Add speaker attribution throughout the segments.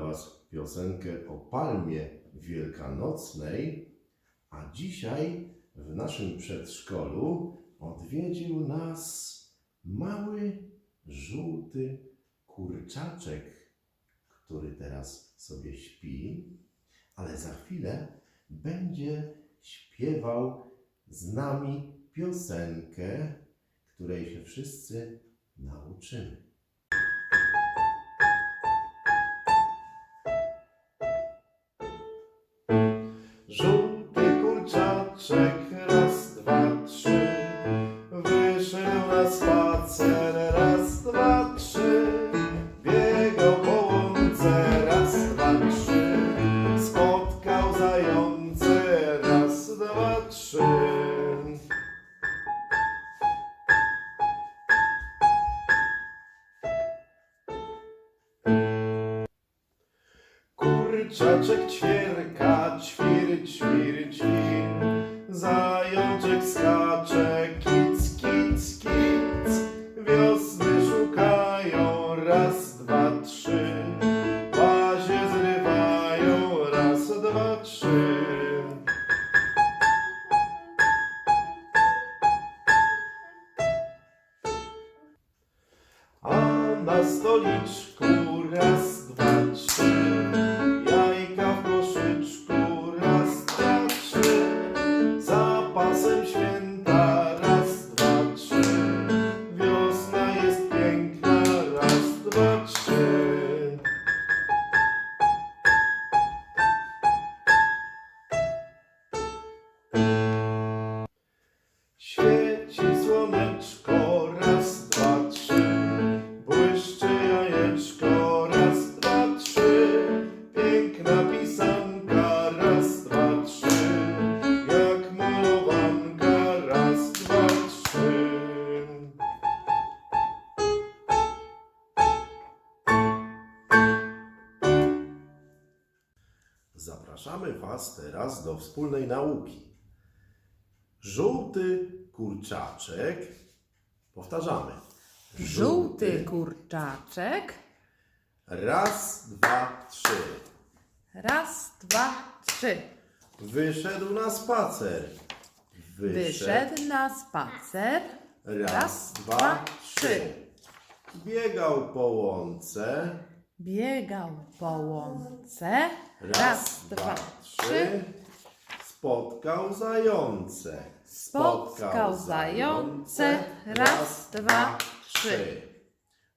Speaker 1: Was piosenkę o palmie wielkanocnej, a dzisiaj w naszym przedszkolu odwiedził nas mały, żółty kurczaczek, który teraz sobie śpi, ale za chwilę będzie śpiewał z nami piosenkę, której się wszyscy nauczymy. Trzy. Kurczaczek ćwierka, ćwir, ćwir, ćwir. Zajączek skacze, stoliczku raz, dwa, trzy. Zapraszamy Was teraz do wspólnej nauki. Żółty kurczaczek. Powtarzamy.
Speaker 2: Żółty kurczaczek.
Speaker 1: Raz, dwa, trzy.
Speaker 2: Raz, dwa, trzy.
Speaker 1: Wyszedł na spacer.
Speaker 2: Wyszedł na spacer.
Speaker 1: Raz, dwa, trzy. Biegał po łące.
Speaker 2: Biegał po łące.
Speaker 1: Raz, dwa, trzy. Spotkał zające.
Speaker 2: Spotkał zające. Raz, dwa, trzy.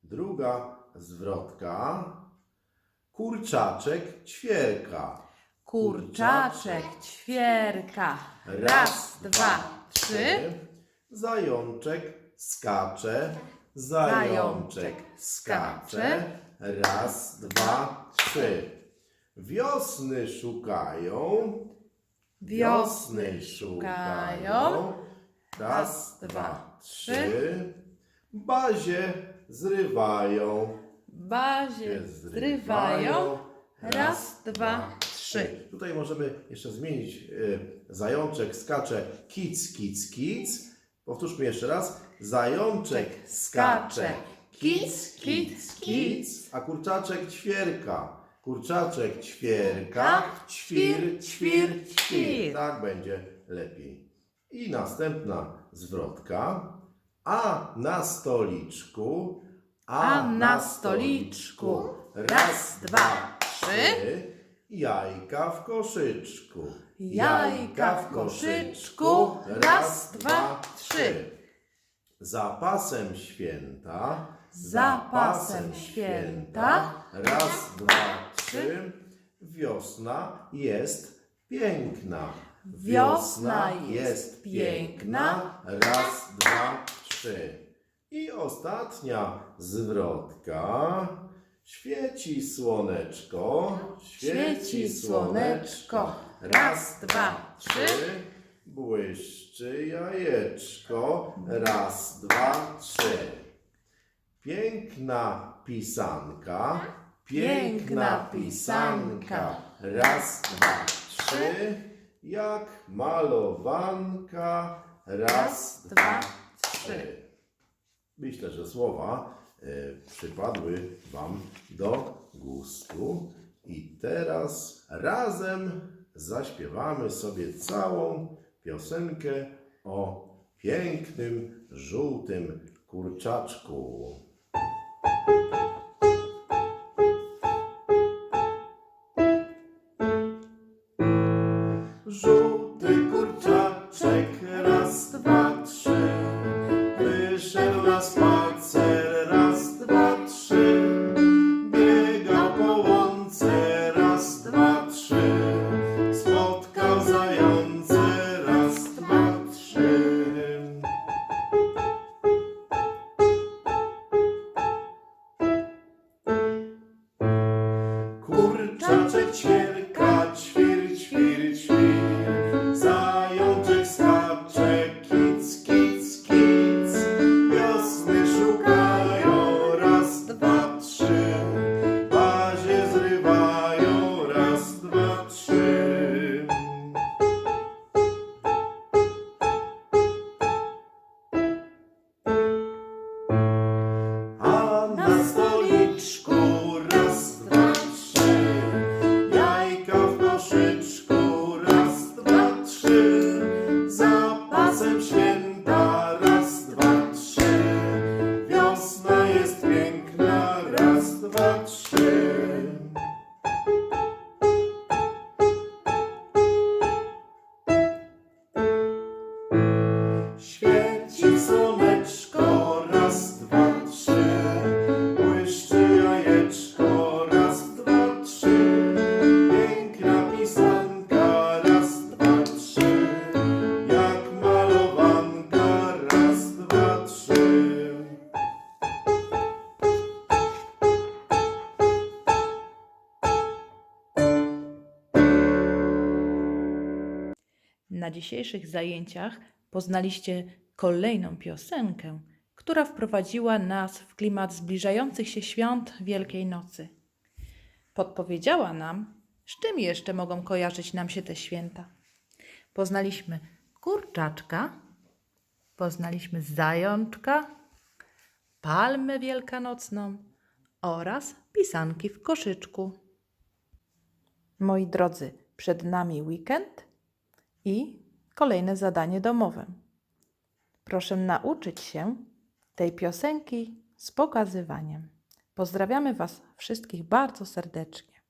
Speaker 1: Druga zwrotka. Kurczaczek ćwierka.
Speaker 2: Kurczaczek ćwierka. Raz, dwa, trzy.
Speaker 1: Zajączek skacze. Zajączek skacze. Raz, dwa, trzy. Wiosny szukają.
Speaker 2: Wiosny szukają.
Speaker 1: Raz, dwa, trzy. Bazie zrywają.
Speaker 2: Bazie zrywają. Raz, dwa, trzy.
Speaker 1: Tutaj możemy jeszcze zmienić y, zajączek skacze kic, kic, kic. Powtórzmy jeszcze raz. Zajączek skacze kic, kic, kic, a kurczaczek ćwierka. Kurczaczek ćwierka, ćwir, ćwir, ćwir. Tak będzie lepiej. I następna zwrotka. A na stoliczku,
Speaker 2: A na stoliczku. Raz, dwa, trzy.
Speaker 1: Jajka w koszyczku.
Speaker 2: Jajka w koszyczku. Raz, dwa, trzy.
Speaker 1: Zapasem święta.
Speaker 2: Zapasem święta.
Speaker 1: Raz, dwa, trzy. Wiosna jest piękna.
Speaker 2: Wiosna jest piękna.
Speaker 1: Raz, dwa, trzy. I ostatnia zwrotka. Świeci słoneczko.
Speaker 2: Świeci słoneczko. Raz, dwa, trzy.
Speaker 1: Błyszczy jajeczko. Raz, dwa, trzy. Piękna pisanka.
Speaker 2: Piękna pisanka.
Speaker 1: Raz, dwa, trzy. Jak malowanka. Raz,
Speaker 2: dwa,
Speaker 1: trzy. Myślę, że słowa przypadły Wam do gustu. I teraz razem zaśpiewamy sobie całą piosenkę o pięknym, żółtym kurczaczku. Świeci słoneczko, raz, dwa, trzy. Błyszczy jajeczko, raz, dwa, trzy. Piękna pisanka, raz, dwa, trzy. Jak malowanka, raz, dwa, trzy.
Speaker 2: Na dzisiejszych zajęciach poznaliście kolejną piosenkę, która wprowadziła nas w klimat zbliżających się świąt Wielkiej Nocy. Podpowiedziała nam, z czym jeszcze mogą kojarzyć nam się te święta. Poznaliśmy kurczaczka, poznaliśmy zajączka, palmę wielkanocną oraz pisanki w koszyczku. Moi drodzy, przed nami weekend i kolejne zadanie domowe. Proszę nauczyć się tej piosenki z pokazywaniem. Pozdrawiamy Was wszystkich bardzo serdecznie.